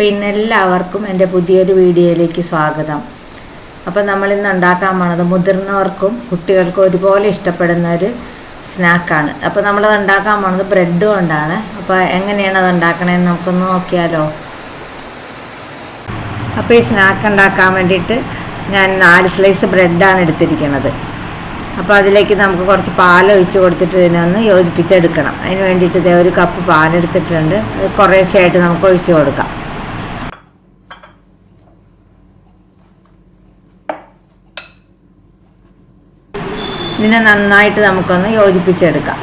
പിന്നെ എല്ലാവർക്കും എന്റെ പുതിയൊരു വീഡിയോയിലേക്ക് സ്വാഗതം. അപ്പോൾ നമ്മളിന്ന് ഉണ്ടാക്കാൻ പോണത് മുതിർന്നവർക്കും കുട്ടികൾക്കും ഒരുപോലെ ഇഷ്ടപ്പെടുന്ന ഒരു സ്നാക്കാണ്. അപ്പോൾ നമ്മളത് ഉണ്ടാക്കാൻ പോണത് ബ്രെഡ് കൊണ്ടാണ്. അപ്പോൾ എങ്ങനെയാണ് അത് ഉണ്ടാക്കണതെന്ന് നമുക്കൊന്ന് നോക്കിയാലോ? അപ്പോൾ ഈ സ്നാക്ക് ഉണ്ടാക്കാൻ വേണ്ടിയിട്ട് ഞാൻ നാല് സ്ലൈസ് ബ്രെഡാണ് എടുത്തിരിക്കുന്നത് അപ്പോൾ അതിലേക്ക് നമുക്ക് കുറച്ച് പാൽ ഒഴിച്ച് കൊടുത്തിട്ട് ഇതിനൊന്ന് യോജിപ്പിച്ചെടുക്കണം. അതിന് വേണ്ടിയിട്ട് ഇതേ ഒരു കപ്പ് പാലെടുത്തിട്ടുണ്ട്. കുറേശ്ശെയായിട്ട് നമുക്ക് ഒഴിച്ച് കൊടുക്കാം. ഇതിനെ നന്നായിട്ട് നമുക്കൊന്ന് യോജിപ്പിച്ചെടുക്കാം.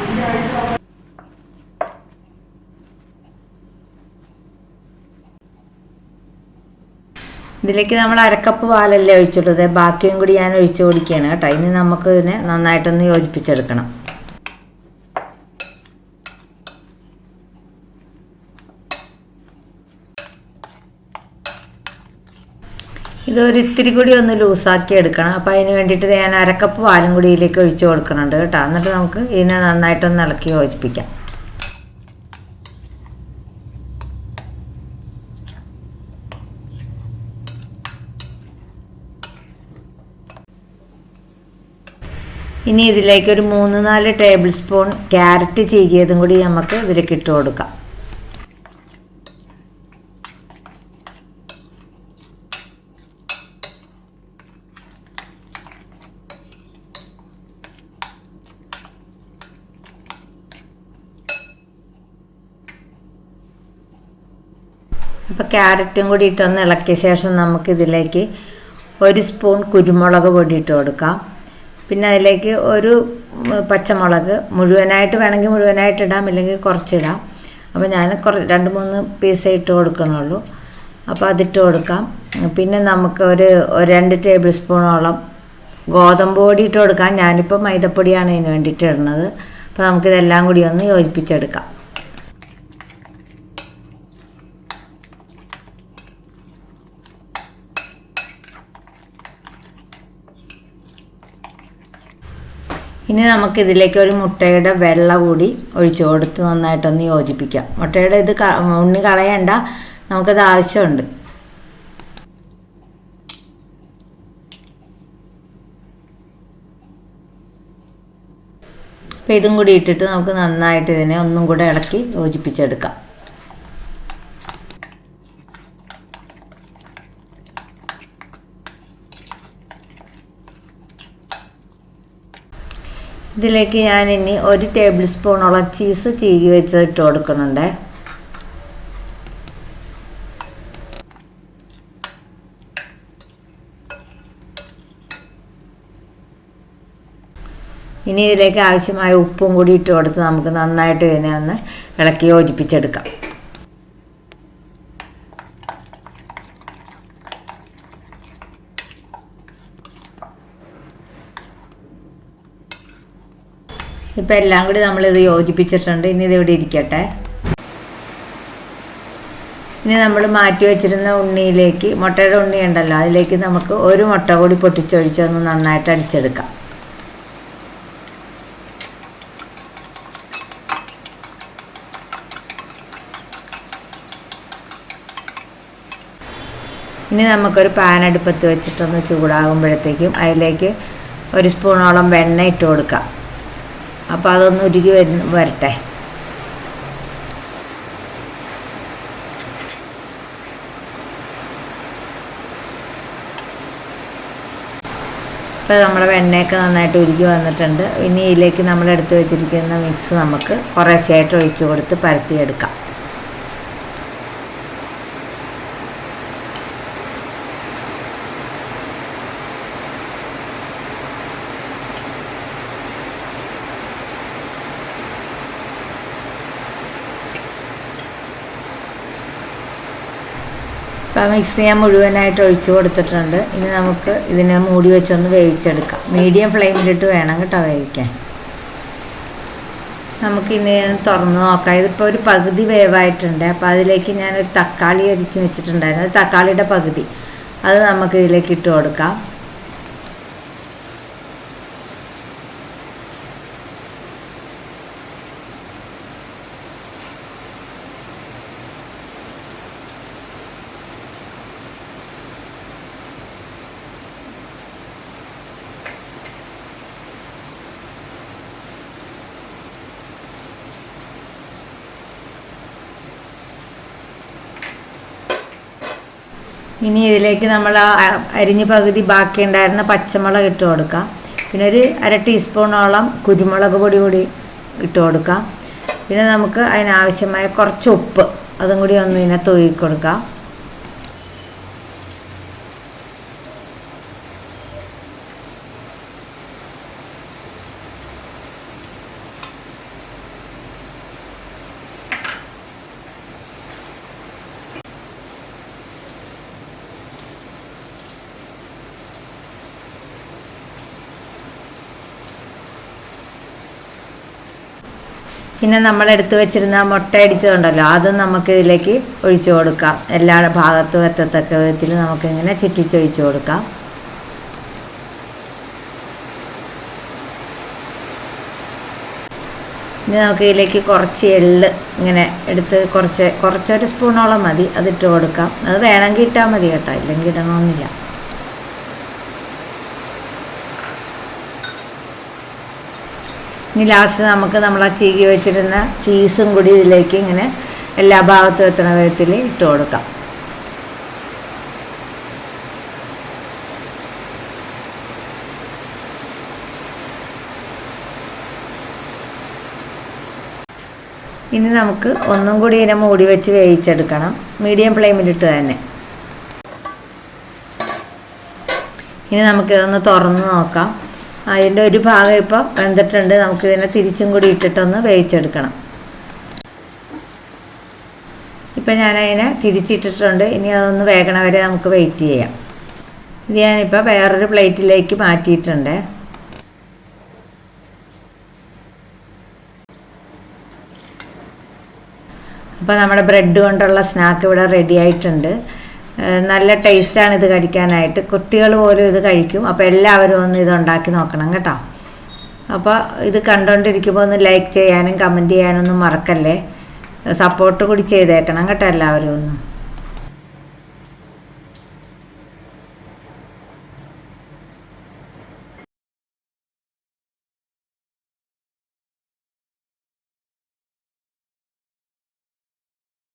ഇതിലേക്ക് നമ്മൾ അരക്കപ്പ് പാലല്ലേ ഒഴിച്ചുള്ളത് ബാക്കിയും കൂടി ഞാൻ ഒഴിച്ചു കൊടുക്കുകയാണ് കേട്ടോ. ഇനി നമുക്ക് ഇതിനെ നന്നായിട്ടൊന്ന് യോജിപ്പിച്ചെടുക്കണം. ഇതൊരു ഇത്തിരി കൂടി ഒന്ന് ലൂസാക്കി എടുക്കണം. അപ്പോൾ അതിന് വേണ്ടിയിട്ട് ഞാൻ അരക്കപ്പ് പാലും കൂടിയിലേക്ക് ഒഴിച്ചു കൊടുക്കുന്നുണ്ട് കേട്ടോ. എന്നിട്ട് നമുക്ക് ഇതിനെ നന്നായിട്ടൊന്ന് ഇളക്കി യോജിപ്പിക്കാം. ഇനി ഇതിലേക്ക് ഒരു മൂന്ന് നാല് ടേബിൾ സ്പൂൺ ക്യാരറ്റ് ചീകിയതും കൂടി നമുക്ക് ഇതിലേക്ക് ഇട്ട് കൊടുക്കാം. അപ്പോൾ ക്യാരറ്റും കൂടി ഇട്ടൊന്ന് ഇളക്കിയ ശേഷം നമുക്കിതിലേക്ക് ഒരു സ്പൂൺ കുരുമുളക് പൊടി ഇട്ട് കൊടുക്കാം. പിന്നെ അതിലേക്ക് ഒരു പച്ചമുളക് മുഴുവനായിട്ട് വേണമെങ്കിൽ മുഴുവനായിട്ട് ഇടാം ഇല്ലെങ്കിൽ കുറച്ചിടാം. അപ്പോൾ ഞാൻ കുറച്ച് രണ്ട് മൂന്ന് പീസേ ഇട്ട് കൊടുക്കണുള്ളൂ. അപ്പോൾ അതിട്ട് കൊടുക്കാം. പിന്നെ നമുക്ക് ഒരു രണ്ട് ടേബിൾ സ്പൂണോളം ഗോതമ്പ് പൊടി ഇട്ട് കൊടുക്കാം. ഞാനിപ്പോൾ മൈദപ്പൊടിയാണ് ഇതിന് വേണ്ടിയിട്ട് ഇടുന്നത്. അപ്പോൾ നമുക്കിതെല്ലാം കൂടി ഒന്ന് യോജിപ്പിച്ചെടുക്കാം. ഇനി നമുക്ക് ഇതിലേക്ക് ഒരു മുട്ടയുടെ വെള്ള കൂടി ഒഴിച്ചു കൊടുത്ത് നന്നായിട്ടൊന്ന് യോജിപ്പിക്കാം. മുട്ടയുടെ ഇത് ഉണ്ണി കളയണ്ട. നമുക്കത് ആവശ്യമുണ്ട്. അപ്പം ഇതും കൂടി ഇട്ടിട്ട് നമുക്ക് നന്നായിട്ട് ഇതിനെ ഒന്നും കൂടെ ഇളക്കി യോജിപ്പിച്ചെടുക്കാം. ഇതിലേക്ക് ഞാൻ ഇനി ഒരു ടേബിൾ സ്പൂണോളം ചീസ് ചീകി വെച്ച് ഇട്ട് കൊടുക്കുന്നുണ്ട്. ഇനി ഇതിലേക്ക് ആവശ്യമായ ഉപ്പും കൂടി ഇട്ട് കൊടുത്ത് നമുക്ക് നന്നായിട്ട് ഇതിനെ ഒന്ന് ഇളക്കി യോജിപ്പിച്ചെടുക്കാം. ഇപ്പം എല്ലാം കൂടി നമ്മളിത് യോജിപ്പിച്ചിട്ടുണ്ട്. ഇനി ഇത് ഇവിടെ ഇരിക്കട്ടെ. ഇനി നമ്മൾ മാറ്റി വെച്ചിരുന്ന ഉണ്ണിയിലേക്ക് മുട്ടയുടെ ഉണ്ണി ഉണ്ടല്ലോ അതിലേക്ക് നമുക്ക് ഒരു മുട്ട കൂടി പൊട്ടിച്ചൊഴിച്ചൊന്ന് നന്നായിട്ട് അടിച്ചെടുക്കാം. ഇനി നമുക്കൊരു പാൻ അടുപ്പത്ത് വെച്ചിട്ടൊന്ന് ചൂടാകുമ്പോഴത്തേക്കും അതിലേക്ക് ഒരു സ്പൂണോളം വെണ്ണ ഇട്ട് കൊടുക്കാം. അപ്പോൾ അതൊന്ന് ഉരുകി വര വരട്ടെ. ഇപ്പോൾ നമ്മുടെ വെണ്ണയൊക്കെ നന്നായിട്ട് ഉരുകി വന്നിട്ടുണ്ട്. ഇനി ഇതിലേക്ക് നമ്മൾ എടുത്ത് വെച്ചിരിക്കുന്ന മിക്സ് നമുക്ക് കുറേശ്ശെയായിട്ട് ഒഴിച്ചു കൊടുത്ത് പരത്തിയെടുക്കാം. അപ്പോൾ മിക്സ് ഞാൻ മുഴുവനായിട്ട് ഒഴിച്ചു കൊടുത്തിട്ടുണ്ട്. ഇനി നമുക്ക് ഇതിനെ മൂടി വെച്ചൊന്ന് വേവിച്ചെടുക്കാം. മീഡിയം ഫ്ലെയിമിലിട്ട് വേണം കേട്ടോ വേവിക്കാൻ. നമുക്ക് നമുക്കിനി തുറന്ന് നോക്കാം. ഇതിപ്പോൾ ഒരു പകുതി വേവായിട്ടുണ്ട്. അപ്പോൾ അതിലേക്ക് ഞാനൊരു തക്കാളി അരിച്ച് വെച്ചിട്ടുണ്ടായിരുന്നു. തക്കാളിയുടെ പകുതി. അത് നമുക്ക് ഇതിലേക്ക് ഇട്ട് കൊടുക്കാം. ഇനി ഇതിലേക്ക് നമ്മൾ ആ അരിഞ്ഞ് പകുതി ബാക്കി ഉണ്ടായിരുന്ന പച്ചമുളക് ഇട്ട് കൊടുക്കാം. പിന്നെ ഒരു അര ടീസ്പൂണോളം കുരുമുളക് പൊടി കൂടി ഇട്ട് കൊടുക്കാം. പിന്നെ നമുക്ക് അതിനാവശ്യമായ കുറച്ച് ഉപ്പ് അതും കൂടി ഒന്ന് ഇതിനെ തൂക്കി കൊടുക്കാം. പിന്നെ നമ്മൾ എടുത്തു വെച്ചിരുന്ന മുട്ട അടിച്ചതുണ്ടല്ലോ അതും നമുക്ക് ഇതിലേക്ക് ഒഴിച്ചു കൊടുക്കാം. എല്ലാ ഭാഗത്തും എത്തത്തക്ക വിധത്തിൽ നമുക്കിങ്ങനെ ചുറ്റിച്ചൊഴിച്ചു കൊടുക്കാം. ഇനി നമുക്ക് ഇതിലേക്ക് കുറച്ച് എള്ള് ഇങ്ങനെ എടുത്ത് കുറച്ച് കുറച്ചൊരു സ്പൂണോളം മതി അതിട്ട് കൊടുക്കാം. അത് വേണമെങ്കിൽ ഇട്ടാൽ മതി കേട്ടോ ഇല്ലെങ്കിൽ ഇടണമെന്നില്ല. ഇനി ലാസ്റ്റ് നമുക്ക് നമ്മൾ ആ ചീകി വെച്ചിരുന്ന ചീസും കൂടി ഇതിലേക്ക് ഇങ്ങനെ എല്ലാ ഭാഗത്തും എത്തുന്ന വിധത്തിൽ ഇട്ട് കൊടുക്കാം. ഇനി നമുക്ക് ഒന്നും കൂടി ഇതിനെ മൂടി വെച്ച് വേവിച്ചെടുക്കണം. മീഡിയം ഫ്ലെയിമിലിട്ട് തന്നെ. ഇനി നമുക്കിതൊന്ന് തുറന്ന് നോക്കാം. അതിന്റെ ഒരു ഭാഗം ഇപ്പം വെന്തിട്ടുണ്ട്. നമുക്ക് ഇതിനെ തിരിച്ചും കൂടി ഇട്ടിട്ടൊന്ന് വേവിച്ചെടുക്കണം. ഇപ്പം ഞാനതിനെ തിരിച്ചിട്ടിട്ടുണ്ട്. ഇനി അതൊന്ന് വേഗണ വരെ നമുക്ക് വെയിറ്റ് ചെയ്യാം. ഇത് ഞാനിപ്പോൾ വേറൊരു പ്ലേറ്റിലേക്ക് മാറ്റിയിട്ടുണ്ട്. അപ്പോൾ നമ്മുടെ ബ്രെഡ് കൊണ്ടുള്ള സ്നാക്ക് ഇവിടെ റെഡി ആയിട്ടുണ്ട്. നല്ല ടേസ്റ്റാണ് ഇത് കഴിക്കാനായിട്ട്. കുട്ടികൾ പോലും ഇത് കഴിക്കും. അപ്പോൾ എല്ലാവരും ഒന്ന് ഇത് ഉണ്ടാക്കി നോക്കണം കേട്ടോ. അപ്പോൾ ഇത് കണ്ടുകൊണ്ടിരിക്കുമ്പോൾ ഒന്ന് ലൈക്ക് ചെയ്യാനും കമന്റ് ചെയ്യാനൊന്നും മറക്കല്ലേ. സപ്പോർട്ട് കൂടി ചെയ്തേക്കണം കേട്ടോ എല്ലാവരും ഒന്ന്.